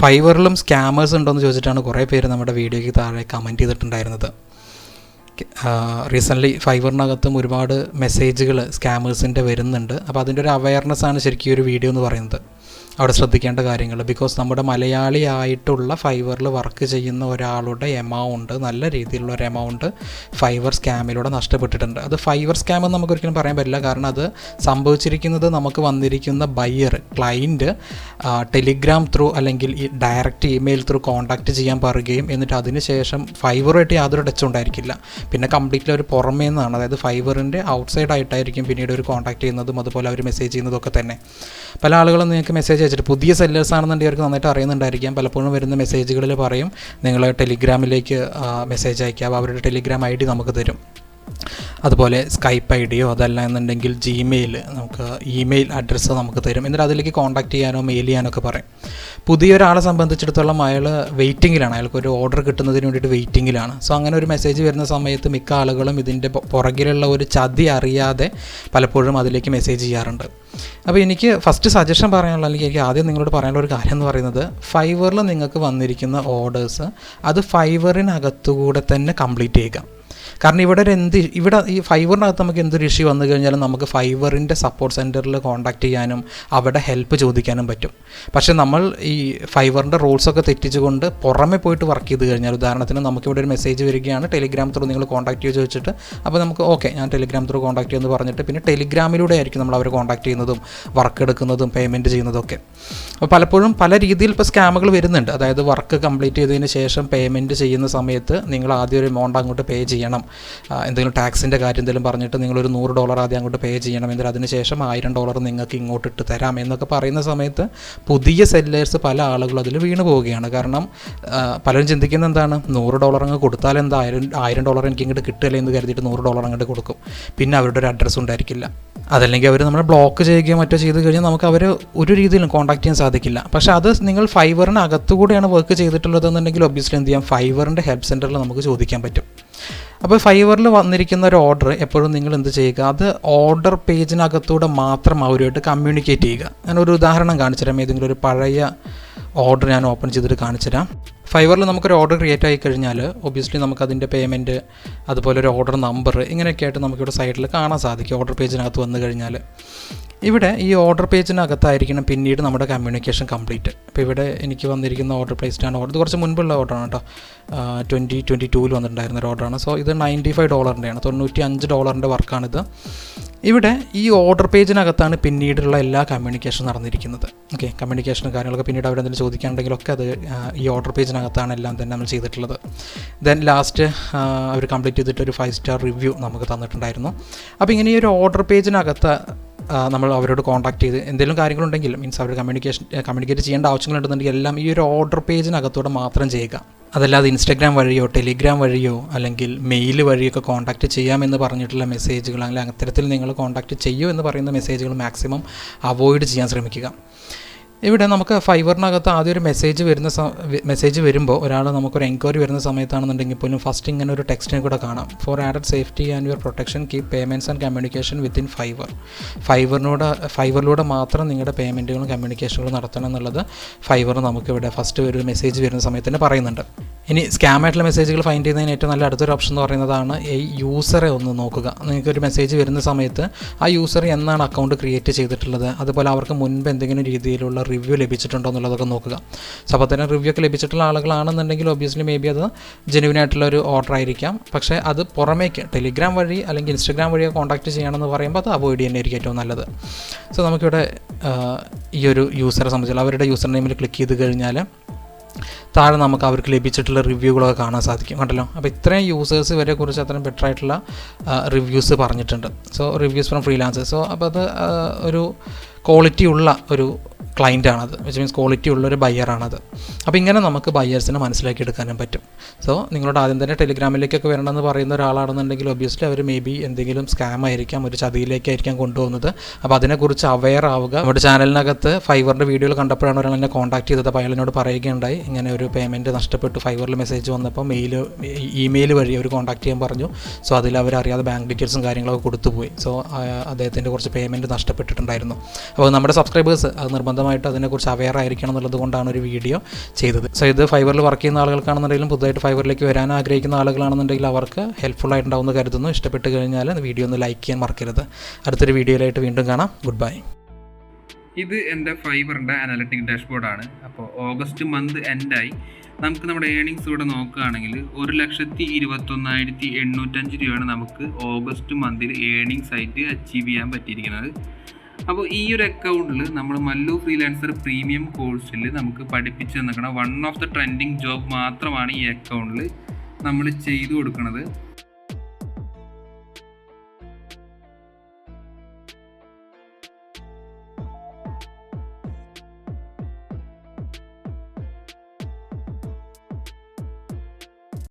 ഫൈവറിലും scammers ഉണ്ടോയെന്ന് ചോദിച്ചിട്ടാണ് കുറേ പേര് നമ്മുടെ വീഡിയോയ്ക്ക് താഴെ കമന്റ് ചെയ്തിട്ടുണ്ടായിരുന്നത്. റീസെന്റ്ലി ഫൈവറിനകത്തും ഒരുപാട് മെസ്സേജുകൾ സ്കാമേഴ്സിന്റെ വരുന്നുണ്ട്. അപ്പോൾ അതിന്റെ ഒരു അവയർനെസ് ആണ് ശരിക്കും ഒരു വീഡിയോ എന്ന് പറയുന്നത്. അവിടെ ശ്രദ്ധിക്കേണ്ട കാര്യങ്ങൾ. ബിക്കോസ് നമ്മുടെ മലയാളി ആയിട്ടുള്ള ഫൈവറിൽ വർക്ക് ചെയ്യുന്ന ഒരാളുടെ എമൗണ്ട് നല്ല രീതിയിലുള്ള ഒരു എമൗണ്ട് ഫൈവർ സ്കാമിലൂടെ നഷ്ടപ്പെട്ടിട്ടുണ്ട്. അത് ഫൈവർ സ്കാം എന്ന് നമുക്ക് ഒരിക്കലും പറയാൻ പറ്റില്ല. കാരണം അത് സംഭവിച്ചിരിക്കുന്നത് നമുക്ക് വന്നിരിക്കുന്ന ബയ്യർ ക്ലൈന്റ് ടെലിഗ്രാം ത്രൂ അല്ലെങ്കിൽ ഈ ഡയറക്റ്റ് ഇമെയിൽ ത്രൂ കോൺടാക്റ്റ് ചെയ്യാൻ പറയുകയും എന്നിട്ട് അതിനുശേഷം ഫൈവറുമായിട്ട് യാതൊരു ടച്ചും ഉണ്ടായിരിക്കില്ല. പിന്നെ കംപ്ലീറ്റ്ലി ഒരു പുറമേ നിന്നാണ്. അതായത് ഫൈവറിന്റെ ഔട്ട്സൈഡ് ആയിട്ടായിരിക്കും പിന്നീട് ഒരു കോൺടാക്ട് ചെയ്യുന്നതും അതുപോലെ അവർ മെസ്സേജ് ചെയ്യുന്നതൊക്കെ തന്നെ. പല ആളുകളും നിങ്ങൾക്ക് മെസ്സേജ് അയച്ചിട്ട് പുതിയ സെല്ലേഴ്സ് ആണെന്നുണ്ടെങ്കിൽ അവർക്ക് നന്നായിട്ട് അറിയുന്നുണ്ടായിരിക്കാം. പലപ്പോഴും വരുന്ന മെസ്സേജുകളിൽ പറയും നിങ്ങൾ ടെലിഗ്രാമിലേക്ക് മെസ്സേജ് അയക്കുക അവരുടെ ടെലിഗ്രാം ഐ ഡി നമുക്ക് തരും. അതുപോലെ സ്കൈപ്പ് ഐ ഡിയോ അതല്ല എന്നുണ്ടെങ്കിൽ ജിമെയിൽ നമുക്ക് ഇമെയിൽ അഡ്രസ്സ് നമുക്ക് തരും. എന്നിട്ട് അതിലേക്ക് കോൺടാക്ട് ചെയ്യാനോ മെയിൽ ചെയ്യാനോ ഒക്കെ പറയും. പുതിയൊരാളെ സംബന്ധിച്ചിടത്തോളം അയാൾ വെയിറ്റിങ്ങിലാണ് അയാൾക്ക് ഒരു ഓർഡർ കിട്ടുന്നതിന് വേണ്ടിയിട്ട് വെയിറ്റിങ്ങിലാണ് സോ അങ്ങനെ ഒരു മെസ്സേജ് വരുന്ന സമയത്ത് മിക്ക ആളുകളും ഇതിന്റെ പുറകിലുള്ള ഒരു ചതി അറിയാതെ പലപ്പോഴും അതിലേക്ക് മെസ്സേജ് ചെയ്യാറുണ്ട്. അപ്പോൾ എനിക്ക് ഫസ്റ്റ് സജഷൻ പറയാനുള്ള അല്ലെങ്കിൽ എനിക്ക് ആദ്യം നിങ്ങളോട് പറയാനുള്ള ഒരു കാര്യം എന്ന് പറയുന്നത് ഫൈവറിൽ നിങ്ങൾക്ക് വന്നിരിക്കുന്ന ഓർഡേഴ്സ് അത് ഫൈവറിനകത്തുകൂടെ തന്നെ കംപ്ലീറ്റ് ചെയ്യുക. കാരണം ഇവിടെ ഒരു എന്ത് ഇവിടെ ഈ ഫൈബറിനകത്ത് നമുക്ക് എന്തൊരു ഇഷ്യൂ വന്നു കഴിഞ്ഞാലും നമുക്ക് ഫൈബറിന്റെ സപ്പോർട്ട് സെന്ററിൽ കോൺടാക്ട് ചെയ്യാനും അവിടെ ഹെൽപ്പ് ചോദിക്കാനും പറ്റും. പക്ഷേ നമ്മൾ ഈ ഫൈവറിന്റെ റൂൾസൊക്കെ തെറ്റിച്ചുകൊണ്ട് പുറമെ പോയിട്ട് വർക്ക് ചെയ്ത് കഴിഞ്ഞാൽ ഉദാഹരണത്തിന് നമുക്കിവിടെ ഒരു മെസ്സേജ് വരികയാണ് ടെലിഗ്രാം ത്രൂ നിങ്ങൾ കോൺടാക്ട് ചെയ്ത് ചോദിച്ചിട്ട് അപ്പോൾ നമുക്ക് ഓക്കെ ഞാൻ ടെലിഗ്രാം ത്രൂ കോൺടാക്ട് ചെയ്യുമെന്ന് പറഞ്ഞിട്ട് പിന്നെ ടെലിഗ്രാമിലൂടെ ആയിരിക്കും നമ്മൾ അവർ കോൺടാക്ട് ചെയ്യുന്നതും വർക്ക് എടുക്കുന്നതും പേയ്മെന്റ് ചെയ്യുന്നതൊക്കെ. അപ്പോൾ പലപ്പോഴും പല രീതിയിൽ ഇപ്പോൾ സ്കാമുകൾ വരുന്നുണ്ട്. അതായത് വർക്ക് കംപ്ലീറ്റ് ചെയ്തതിന് ശേഷം പേയ്മെന്റ് ചെയ്യുന്ന സമയത്ത് നിങ്ങൾ ആദ്യം ഒരു എമൗണ്ട് അങ്ങോട്ട് പേ ചെയ്യണം. എന്തെങ്കിലും ടാക്സിന്റെ കാര്യം എന്തെങ്കിലും പറഞ്ഞിട്ട് നിങ്ങളൊരു നൂറ് ഡോളർ ആദ്യം അങ്ങോട്ട് പേ ചെയ്യണം. എന്നിട്ട് അതിനുശേഷം ആയിരം ഡോളർ നിങ്ങൾക്ക് ഇങ്ങോട്ട് ഇട്ട് തരാം എന്നൊക്കെ പറയുന്ന സമയത്ത് പുതിയ സെല്ലേഴ്സ് പല ആളുകളും അതിൽ വീണ് പോവുകയാണ്. കാരണം പലരും ചിന്തിക്കുന്ന എന്താണ്? നൂറ് ഡോളർ അങ്ങ് കൊടുത്താൽ എന്താ? ആയിരം ആയിരം ഡോളർ എനിക്ക് ഇങ്ങോട്ട് കിട്ടില്ല എന്ന് കരുതിയിട്ട് നൂറ് ഡോളർ അങ്ങോട്ട് കൊടുക്കും. പിന്നെ അവരുടെ ഒരു അഡ്രസ്സ് ഉണ്ടായിരിക്കില്ല. അതല്ലെങ്കിൽ അവർ നമ്മളെ ബ്ലോക്ക് ചെയ്യുകയോ മറ്റോ ചെയ്ത് കഴിഞ്ഞാൽ നമുക്ക് അവർ ഒരു രീതിയിലും കോൺടാക്ട് ചെയ്യാൻ സാധിക്കില്ല. പക്ഷേ അത് നിങ്ങൾ ഫൈവറിന് അകത്തുകൂടെയാണ് വർക്ക് ചെയ്തിട്ടുള്ളതെന്നുണ്ടെങ്കിൽ ഒബ്വിയസ്ലി എന്ത് ചെയ്യാം? ഫൈവറിന്റെ ഹെൽപ്പ് സെന്ററിൽ നമുക്ക് ചോദിക്കാൻ പറ്റും. അപ്പോൾ ഫൈവറിൽ വന്നിരിക്കുന്ന ഒരു ഓർഡർ എപ്പോഴും നിങ്ങൾ എന്ത് ചെയ്യുക? അത് ഓർഡർ പേജിനകത്തൂടെ മാത്രം അവരുമായിട്ട് കമ്മ്യൂണിക്കേറ്റ് ചെയ്യുക. ഞാനൊരു ഉദാഹരണം കാണിച്ചു തരാം ഏതെങ്കിലും ഒരു പഴയ ഓർഡർ ഞാൻ ഓപ്പൺ ചെയ്തിട്ട് കാണിച്ചു തരാം ഫൈവറിൽ നമുക്കൊരു ഓർഡർ ക്രിയേറ്റ് ആയി കഴിഞ്ഞാൽ ഒബ്വിയസ്ലി നമുക്കതിന്റെ പേയ്മെന്റ് അതുപോലെ ഒരു ഓർഡർ നമ്പർ ഇങ്ങനെയൊക്കെ ആയിട്ട് നമുക്കിവിടെ സൈഡിൽ കാണാൻ സാധിക്കും ഓർഡർ പേജിനകത്ത് വന്നു കഴിഞ്ഞാൽ ഇവിടെ ഈ ഓർഡർ പേജിനകത്തായിരിക്കണം പിന്നീട് നമ്മുടെ കമ്മ്യൂണിക്കേഷൻ കംപ്ലീറ്റ് അപ്പോൾ ഇവിടെ എനിക്ക് വന്നിരിക്കുന്ന ഓർഡർ പ്ലേസ്ഡ് ആണ്. ഓർഡർ കുറച്ച് മുൻപുള്ള ഓർഡറാണ് കേട്ടോ. ട്വന്റി ട്വന്റി ടൂവിൽ വന്നിട്ടുണ്ടായിരുന്ന ഒരു ഓർഡറാണ് സോ ഇത് നയന്റി ഫൈവ് ഡോളറിന്റെയാണ് തൊണ്ണൂറ്റി അഞ്ച് ഡോളറിന്റെ വർക്കാണിത് ഇവിടെ ഈ ഓർഡർ പേജിനകത്താണ് പിന്നീടുള്ള എല്ലാ കമ്മ്യൂണിക്കേഷൻ നടന്നിരിക്കുന്നത്. ഓക്കെ കമ്മ്യൂണിക്കേഷനും കാര്യങ്ങളൊക്കെ പിന്നീട് അവരെന്തെങ്കിലും ചോദിക്കുകയാണെങ്കിലൊക്കെ അത് ഈ ഓർഡർ പേജിനകത്താണ് എല്ലാം തന്നെ നമ്മൾ ചെയ്തിട്ടുള്ളത്. ദെൻ ലാസ്റ്റ് അവർ കംപ്ലീറ്റ് ചെയ്തിട്ട് ഒരു ഫൈവ് സ്റ്റാർ റിവ്യൂ നമുക്ക് തന്നിട്ടുണ്ടായിരുന്നു. അപ്പോൾ ഇങ്ങനെ ഈ ഒരു ഓർഡർ പേജിനകത്ത് നമ്മൾ അവരോട് കോൺടാക്ട് ചെയ്ത് എന്തെങ്കിലും കാര്യങ്ങളുണ്ടെങ്കിൽ മീൻസ് അവർ കമ്മ്യൂണിക്കേഷൻ കമ്മ്യൂണിക്കേറ്റ് ചെയ്യേണ്ട ആവശ്യങ്ങളുണ്ടെന്നുണ്ടെങ്കിൽ എല്ലാം ഈ ഒരു ഓർഡർ പേജിനകത്തൂടെ മാത്രം ചെയ്യുക. അതല്ലാതെ ഇൻസ്റ്റാഗ്രാം വഴിയോ ടെലിഗ്രാം വഴിയോ അല്ലെങ്കിൽ മെയിൽ വഴിയൊക്കെ കോൺടാക്റ്റ് ചെയ്യാമെന്ന് പറഞ്ഞിട്ടുള്ള മെസ്സേജുകൾ അല്ലെങ്കിൽ അത്തരത്തിൽ നിങ്ങൾ കോൺടാക്റ്റ് ചെയ്യൂ എന്ന് പറയുന്ന മെസ്സേജുകൾ മാക്സിമം അവോയ്ഡ് ചെയ്യാൻ ശ്രമിക്കുക. ഇവിടെ നമുക്ക് ഫൈവറിനകത്ത് ആദ്യം ഒരു മെസ്സേജ് വരുന്ന മെസ്സേജ് വരുമ്പോൾ ഒരാൾ നമുക്കൊരു എൻക്വയറി വരുന്ന സമയത്താണെന്നുണ്ടെങ്കിൽ പോലും ഫസ്റ്റ് ഇങ്ങനെ ഒരു ടെക്സ്റ്റിനെ കൂടെ കാണാം. For added safety and your protection keep payments and communication within Fiverr ഫൈവറിനോട് ഫൈവറിലൂടെ മാത്രം നിങ്ങളുടെ പേയ്മെന്റുകളും കമ്മ്യൂണിക്കേഷനുകളും നടത്തണം എന്നുള്ളത് ഫൈവർ നമുക്കിവിടെ ഫസ്റ്റ് ഒരു മെസ്സേജ് വരുന്ന സമയത്ത് തന്നെ പറയുന്നുണ്ട്. ഇനി സ്കാം ആയിട്ടുള്ള മെസ്സേജുകൾ ഫൈൻഡ് ചെയ്യുന്നതിന് ഏറ്റവും നല്ല അടുത്തൊരു ഓപ്ഷൻ എന്ന് പറയുന്നതാണ് ഈ യൂസറെ ഒന്ന് നോക്കുക. നിങ്ങൾക്ക് ഒരു മെസ്സേജ് വരുന്ന സമയത്ത് ആ യൂസർ എന്നാണ് അക്കൗണ്ട് ക്രിയേറ്റ് ചെയ്തിട്ടുള്ളത്? അതുപോലെ അവർക്ക് മുൻപ് എന്തെങ്കിലും രീതിയിലുള്ള റിവ്യൂ ലഭിച്ചിട്ടുണ്ടോ എന്നുള്ളതൊക്കെ നോക്കുക. സോ അപ്പോൾ തന്നെ റിവ്യൂ ഒക്കെ ലഭിച്ചിട്ടുള്ള ആളുകളാണെന്നുണ്ടെങ്കിൽ ഒബ്വിയസ്ലി മേ ബി അത് ജെനുവിൻ ആയിട്ടുള്ള ഒരു ഓർഡർ ആയിരിക്കാം. പക്ഷേ അത് പുറമേക്ക് ടെലിഗ്രാം വഴി അല്ലെങ്കിൽ ഇൻസ്റ്റഗ്രാം വഴിയോ കോൺടാക്റ്റ് ചെയ്യണമെന്ന് പറയുമ്പോൾ അത് അവോയ്ഡ് ചെയ്യുന്നതായിരിക്കും ഏറ്റവും നല്ലത്. സോ നമുക്കിവിടെ ഈ ഒരു യൂസറെ സംബന്ധിച്ചാൽ അവരുടെ യൂസർ നെയിമിൽ ക്ലിക്ക് ചെയ്ത് കഴിഞ്ഞാൽ താഴെ നമുക്ക് അവർക്ക് ലഭിച്ചിട്ടുള്ള റിവ്യൂകളൊക്കെ കാണാൻ സാധിക്കും കണ്ടല്ലോ? അപ്പോൾ ഇത്രയും യൂസേഴ്സ് വരെ കുറിച്ച് അത്രയും ബെറ്റർ ആയിട്ടുള്ള റിവ്യൂസ് പറഞ്ഞിട്ടുണ്ട്. So reviews from freelancers so അപ്പോൾ അത് ഒരു ക്വാളിറ്റി ഉള്ള ഒരു ക്ലയന്റ് ആണത് വിച്ച് മീൻസ് ക്വാളിറ്റി ഉള്ളൊരു ബയ്യറാണത് അപ്പോൾ ഇങ്ങനെ നമുക്ക് ബയ്യേഴ്സിനെ മനസ്സിലാക്കി എടുക്കാനും പറ്റും. സോ നിങ്ങളോട് ആദ്യം തന്നെ ടെലിഗ്രാമിലേക്കൊക്കെ വരണമെന്ന് പറയുന്ന ഒരാളാണെന്നുണ്ടെങ്കിൽ ഒബിയസ്ലി അവർ മേ ബി എന്തെങ്കിലും സ്കാം ആയിരിക്കാം ഒരു ചതിയിലേക്കായിരിക്കാം കൊണ്ടുപോകുന്നത്. അപ്പോൾ അതിനെക്കുറിച്ച് അവെയർ ആവുക. നമ്മുടെ ചാനലിനകത്ത് ഫൈവറിന്റെ വീഡിയോകൾ കണ്ടപ്പോഴാണ് ഒരാൾ എന്നെ കോൺടാക്ട് ചെയ്തത്. അപ്പോൾ അയാളിനോട് പറയുകയുണ്ടായി. ഇങ്ങനെ ഒരു പേയ്മെന്റ് നഷ്ടപ്പെട്ടു. ഫൈവറിൽ മെസ്സേജ് വന്നപ്പോൾ മെയിൽ ഇമെയിൽ വഴി അവർ കോൺടാക്ട് ചെയ്യാൻ പറഞ്ഞു. സോ അതിൽ അവർ അറിയാതെ ബാങ്ക് ഡീറ്റെയിൽസും കാര്യങ്ങളൊക്കെ കൊടുത്തുപോയി. സോ അദ്ദേഹത്തിന്റെ കുറച്ച് പേയ്മെന്റ് നഷ്ടപ്പെട്ടിട്ടുണ്ടായിരുന്നു. അപ്പോൾ നമ്മുടെ സബ്സ്ക്രൈബേഴ്സ് അത് നിർബന്ധമായി നിർബന്ധമായിട്ട് അതിനെക്കുറിച്ച് അവെയർ ആയിരിക്കണം എന്നുള്ളത് കൊണ്ടാണ് ഒരു വീഡിയോ ചെയ്തത്. സോ ഇത് ഫൈബറിൽ വർക്ക് ചെയ്യുന്ന ആളുകൾക്കാണെന്നുണ്ടെങ്കിലും പുതുതായിട്ട് ഫൈബറിലേക്ക് വരാൻ ആഗ്രഹിക്കുന്ന ആളുകളാണെന്നുണ്ടെങ്കിൽ അവർക്ക് ഹെൽപ്ഫുൾ ആയിട്ടുണ്ടാവുമെന്ന് കരുതുന്നു. ഇഷ്ടപ്പെട്ട് കഴിഞ്ഞാൽ വീഡിയോ ഒന്ന് ലൈക്ക് ചെയ്യാൻ മറക്കരുത്. അടുത്തൊരു വീഡിയോയിലായിട്ട് വീണ്ടും കാണാം. ഗുഡ് ബൈ ഇത് എന്റെ ഫൈബറിന്റെ അനാലിറ്റിക് ഡാഷ്ബോർഡാണ് അപ്പോൾ ഓഗസ്റ്റ് മന്ത് എൻഡായി നമുക്ക് നമ്മുടെ ഏണിങ്സ് ഇവിടെ നോക്കുകയാണെങ്കിൽ ഒരു ലക്ഷത്തി ഇരുപത്തൊന്നായിരത്തി എണ്ണൂറ്റഞ്ച് രൂപയാണ് നമുക്ക് ഓഗസ്റ്റ് മന്തിൽ ഏണിങ്സ് ആയിട്ട് അച്ചീവ് ചെയ്യാൻ പറ്റിയിരിക്കുന്നത്. അപ്പോൾ ഈ ഒരു അക്കൗണ്ടിൽ നമ്മൾ മല്ലു ഫ്രീലാൻസർ പ്രീമിയം കോഴ്സിൽ നമുക്ക് പഠിപ്പിച്ച് തന്നിരിക്കണം one of the trending job മാത്രമാണ് ഈ അക്കൗണ്ടിൽ നമ്മൾ ചെയ്തു കൊടുക്കുന്നത്